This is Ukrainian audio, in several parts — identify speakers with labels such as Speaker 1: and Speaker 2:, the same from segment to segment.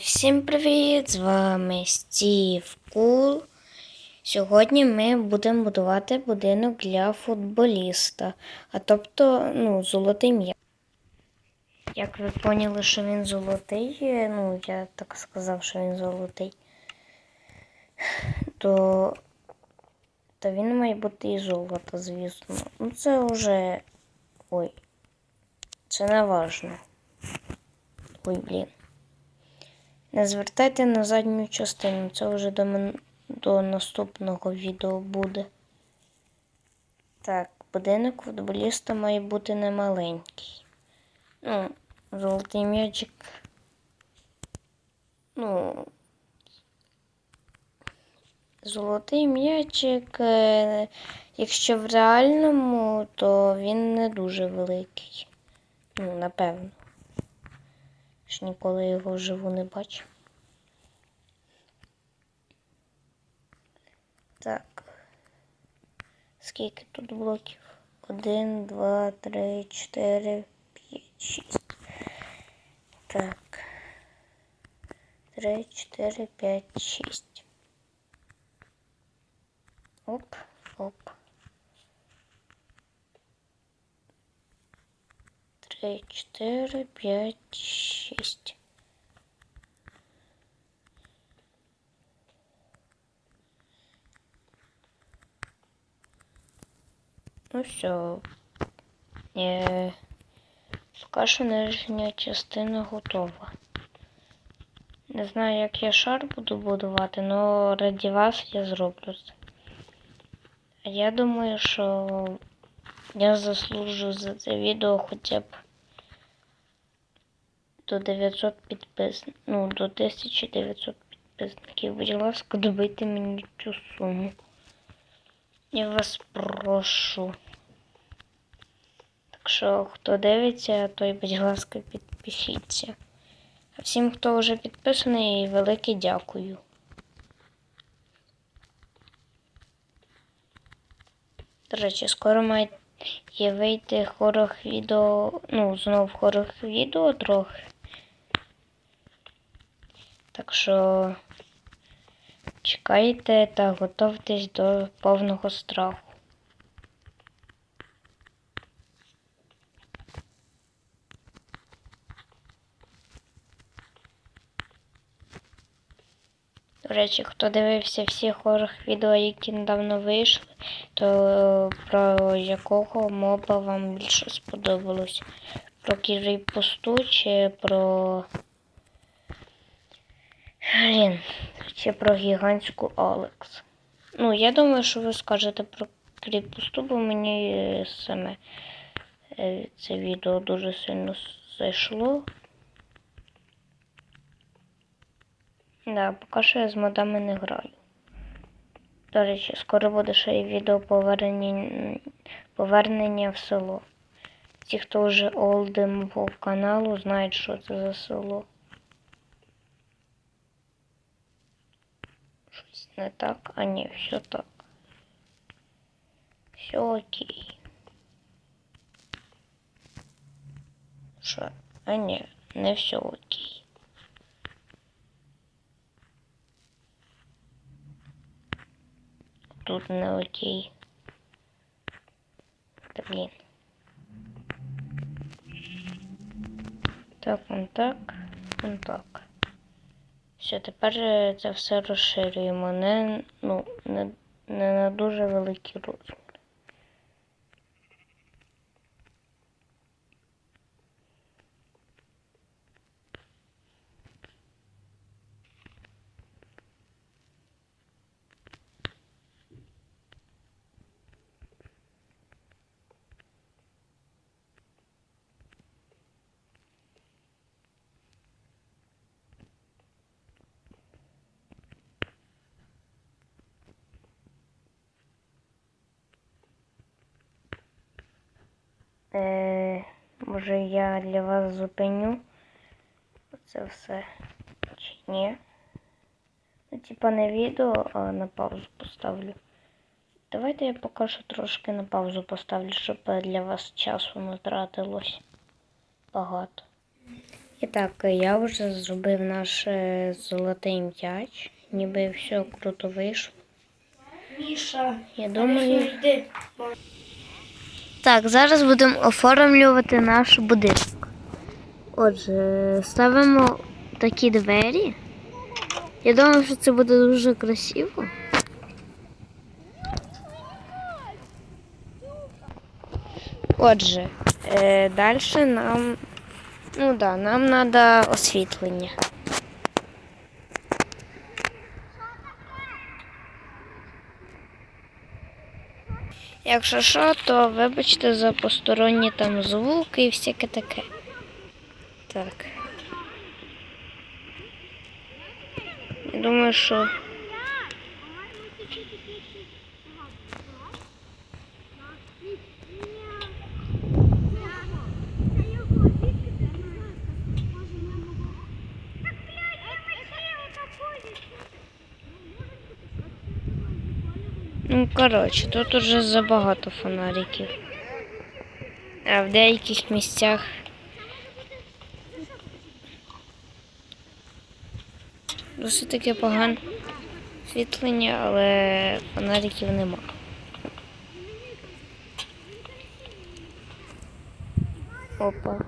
Speaker 1: Всім привіт! З вами Стів Кул. Сьогодні ми будемо будувати будинок для футболіста, а тобто, ну, золотий м'яч. Як ви поняли, що він золотий, ну, я так сказав, що він золотий, то, то він має бути і золото, звісно. Ну, це вже. Ой, це не важно. Ой, блін. Не звертайте на задню частину, це вже до, до наступного відео буде. Так, будинок футболіста має бути немаленький. Ну, золотий м'ячик. Ну. Золотий м'ячик, е, якщо в реальному, то він не дуже великий. Ну, напевно. Ж ніколи його вживу не бачив. Так. Скільки тут блоків? Один, два, три, чотири, п'ять, шість. Так. Три, чотири, п'ять, шість. Оп, оп. Три, чотири, п'ять, шість. Ну все. Що нижня частина готова. Не знаю, як я шар буду будувати, але раді вас я зроблю це. А я думаю, що я заслужу за це відео хоча б до 900 підписників. Ну, до 1900 підписників. Будь ласка, добийте мені цю суму. Я вас прошу. Так що, хто дивиться, той, будь ласка, підпишіться. А всім, хто вже підписаний, велике дякую. До речі, скоро має вийти хорох відео, ну, знов хорох відео трохи. Так що чекайте та готуйтесь до повного страху. До речі, хто дивився всі хорох відео, які недавно вийшли, то про якого моба вам більше сподобалось? Про Кіріпусту чи про. Блін, чи про гігантську Алекс? Ну, я думаю, що ви скажете про кріпусту, бо мені саме е, це відео дуже сильно зайшло. Да, поки що я з модами не граю. До речі, скоро буде ще й відео повернення, повернення в село. Ті, хто вже олди мого каналу, знають, що це за село. не так, а ні, все так. Все окей. Що? А ні, не все окей. Тут не окей. Та блін. Так, вон так, вон так. Все, тепер е, це все розширюємо. Не, ну, не, не на дуже великий розмір. Е, може я для вас зупиню це все чи ні? Ну, типа не відео, а на паузу поставлю. Давайте я поки що трошки на паузу поставлю, щоб для вас часу не тратилось багато. І так, я вже зробив наш е, золотий м'яч. Ніби все круто вийшло.
Speaker 2: Міша,
Speaker 1: Я думаю. Так, зараз будемо оформлювати наш будинок. Отже, ставимо такі двері. Я думаю, що це буде дуже красиво. Отже, е, далі нам. Ну да, нам треба освітлення. Якщо що, то вибачте за посторонні там звуки і всяке таке. Так. Я думаю, що. Ну, коротше, тут уже забагато фонариків. А в деяких місцях. Досить таке погане освітлення, але фонариків нема. Опа.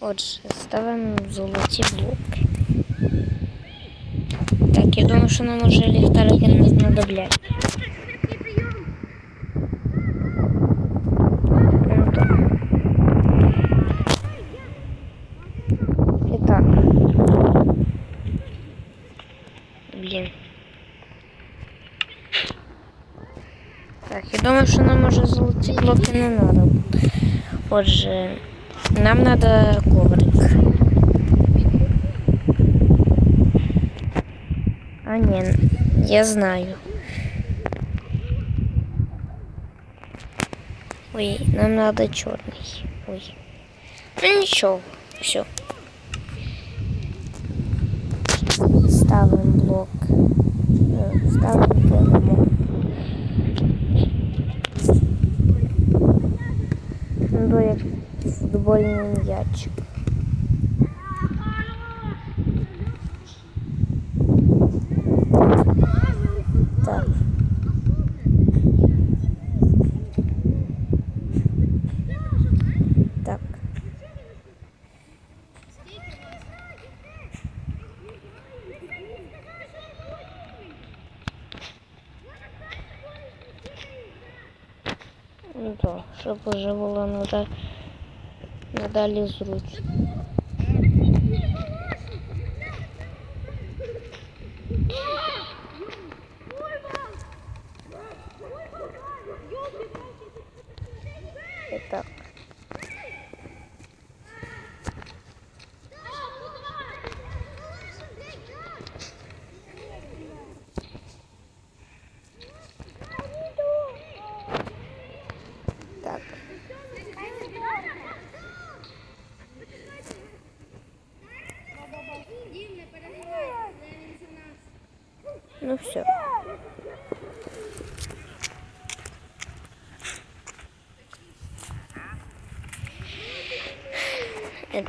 Speaker 1: Отже, ставимо золоті блоки. Так, я думаю, що нам уже ліхтарики не знадоблять. Ну, так. І так. Блін. Так, я думаю, що нам уже золоті блоки не треба. Отже, нам треба коврик. А ні, я знаю. Ой, нам надо чорний. Ой. Ну нічого, все. Ставимо блок. Ну, Ставимо килимок. Ну, як футбольний м'ячик. Так. Так. Ну нада- надалі зручно. І так. Так. Ну все.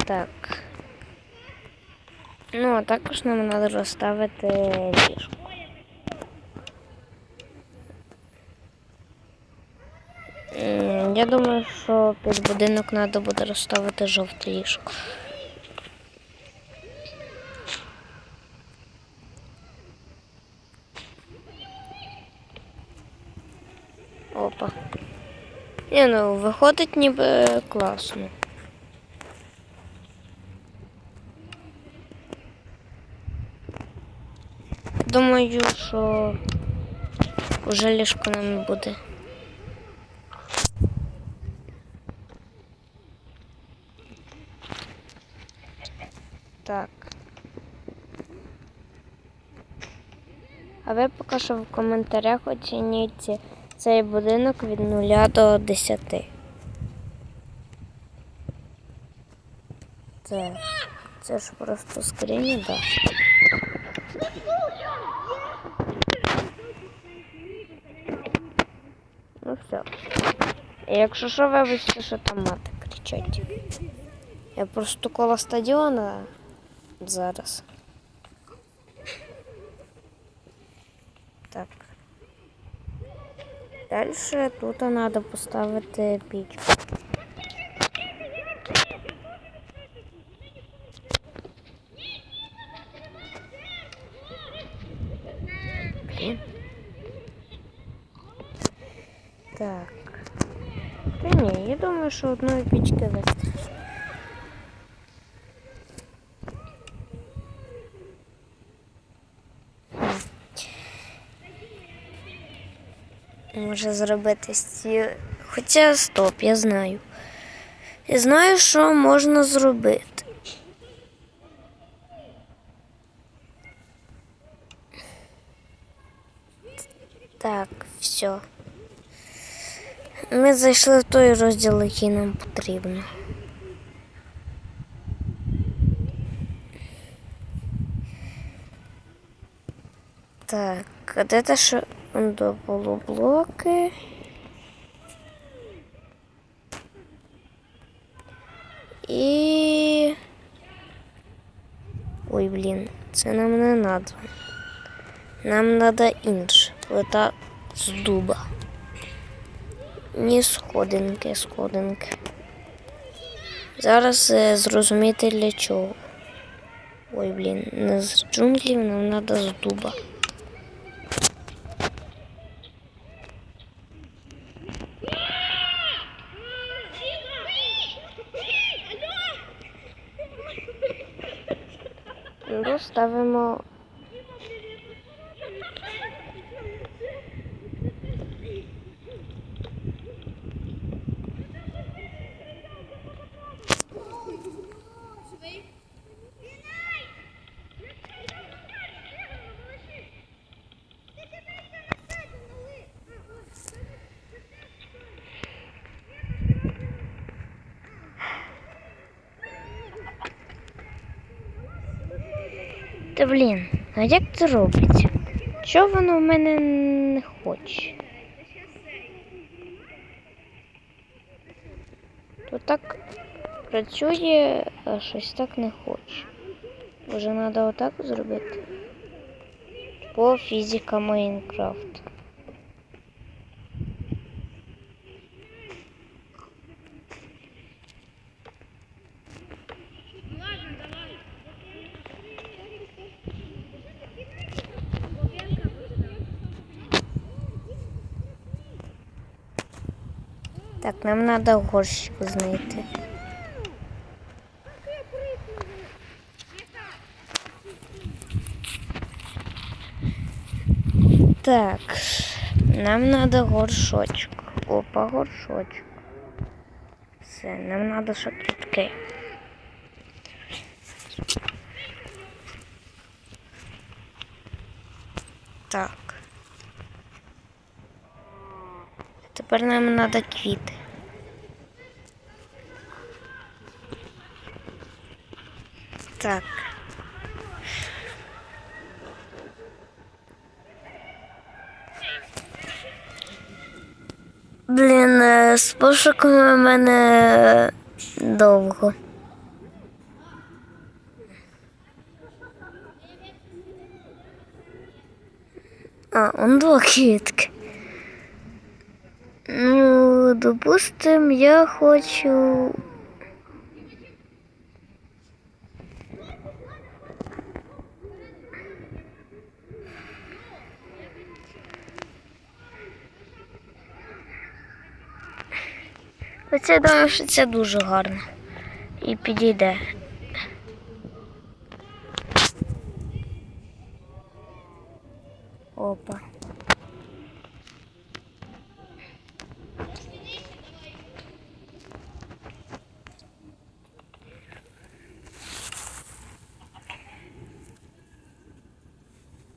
Speaker 1: Так. Ну, а також нам треба розставити ліжко. Я думаю, що під будинок треба буде розставити жовте ліжко. Опа. Ні, ну виходить ніби класно. Думаю, що вже ліжко нам не буде. Так. А ви поки що в коментарях оцініть цей будинок від 0 до 10. Це, це ж просто скриня, так. Ну все. Якщо що, вибачте, що там матик. кричать. Я просто коло стадіона зараз. Так. Дальше тут треба поставити пічку. Блін. Так. Та ні, я думаю, що одної пічки вистачить. Може зробити стіл. Хоча стоп, я знаю. Я знаю, що можна зробити. Так, все. Ми зайшли в той розділ, який нам потрібно. Так, а де те, що до було блоки? І. Ой, блін, це нам не надо. Нам надо інше. Плита з дуба. Ні, сходинки, сходинки. Зараз е, зрозуміти для чого. Ой, блін, не з джунглів, нам треба з дуба. Ну, ставимо. Блін, а як це робиться? Чого воно в мене не хоче? То так працює, а щось так не хоче. Може, треба отак зробити? По фізика Майнкрафт. Нам треба горщик знайти. Так, нам треба горшочок. Опа, горшочок. Все, нам треба шокітки. Так. Тепер нам треба квіти. Так. Блін, е, з пошуками в мене довго. А, он два квітки. Ну, допустим, я хочу. Оце я думаю, що це дуже гарно. І підійде. Опа.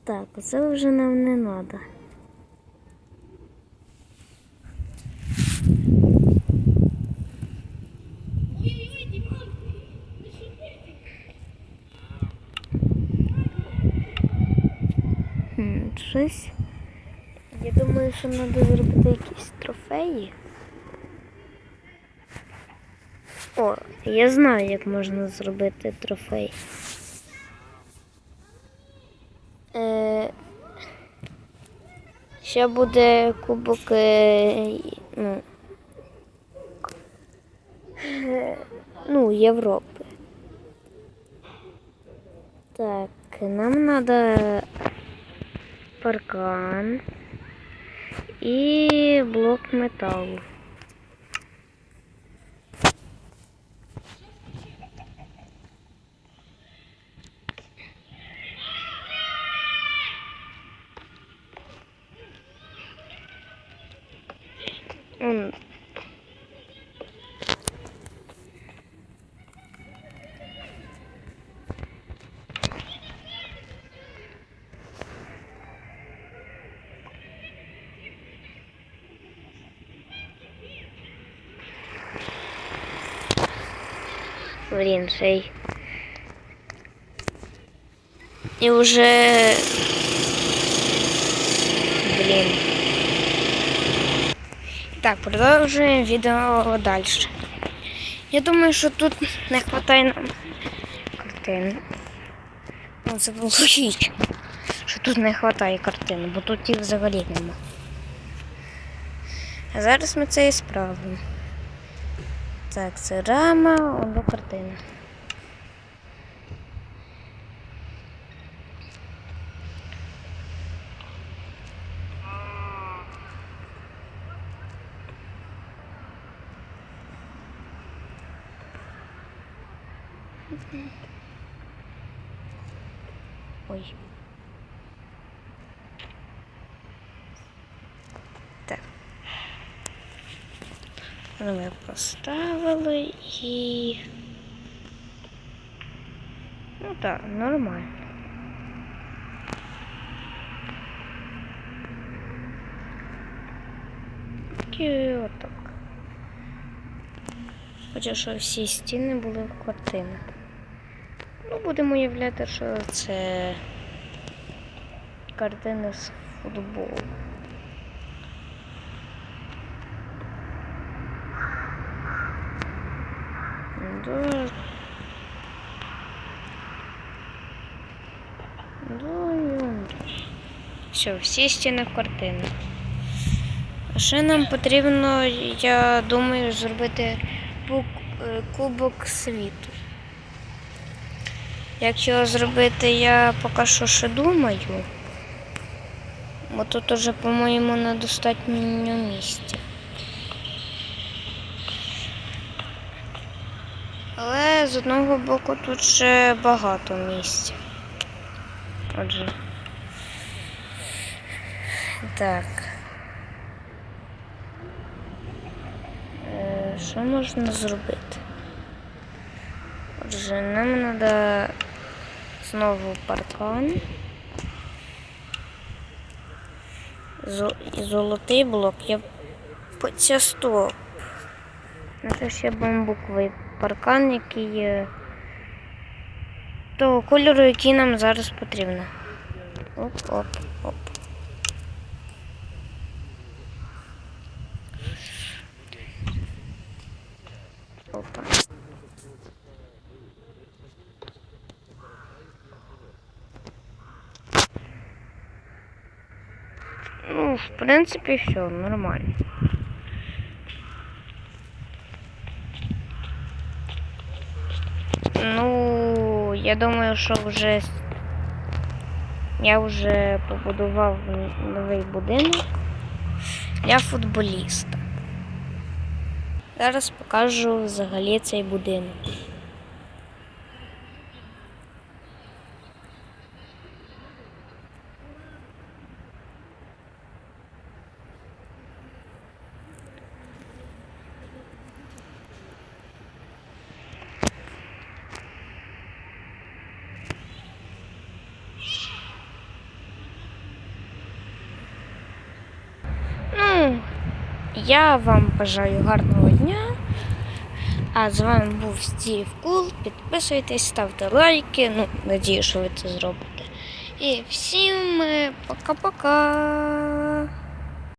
Speaker 1: Так, це вже нам не треба. Щось. Я думаю, що треба зробити якісь трофеї. О, я знаю, як можна зробити трофей. Е, ще буде кубок е, ну, е, ну, Європи. Так, нам треба паркан і блок металу. М. Блін, цей. І вже. Блін. Так, продовжуємо відео далі. Я думаю, що тут не вистачає нам картин. Ну, це було логічно, що тут не вистачає картини, бо тут їх взагалі нема. А зараз ми це і справимо. Так, це рама, одна картина. Ой. Ми поставили і. Ну так, нормально. І отак. Хочу, щоб всі стіни були в картинах. Ну, будемо уявляти, що це картини з футболу. Да. Все, всі стіни в картини. А ще нам потрібно, я думаю, зробити е, кубок світу. Як його зробити, я поки що ще думаю. Бо тут уже, по-моєму, недостатньо місця. Але з одного боку тут ще багато місця. Отже. Так. Е, Що можна зробити? Отже, нам треба знову паркан. Золотий блок. Я це стоп. Ну, Це ще бамбуковий паркан, який того кольору, який нам зараз потрібно. Оп, оп. Ну, в принципі, все нормально. Ну, я думаю, що вже я вже побудував новий будинок для футболіста. Зараз покажу взагалі цей будинок. Ну, я вам бажаю гарного дня. А з вами був Стів Кул. Підписуйтесь, ставте лайки. Ну, надію, що ви це зробите. І всім е, пока-пока.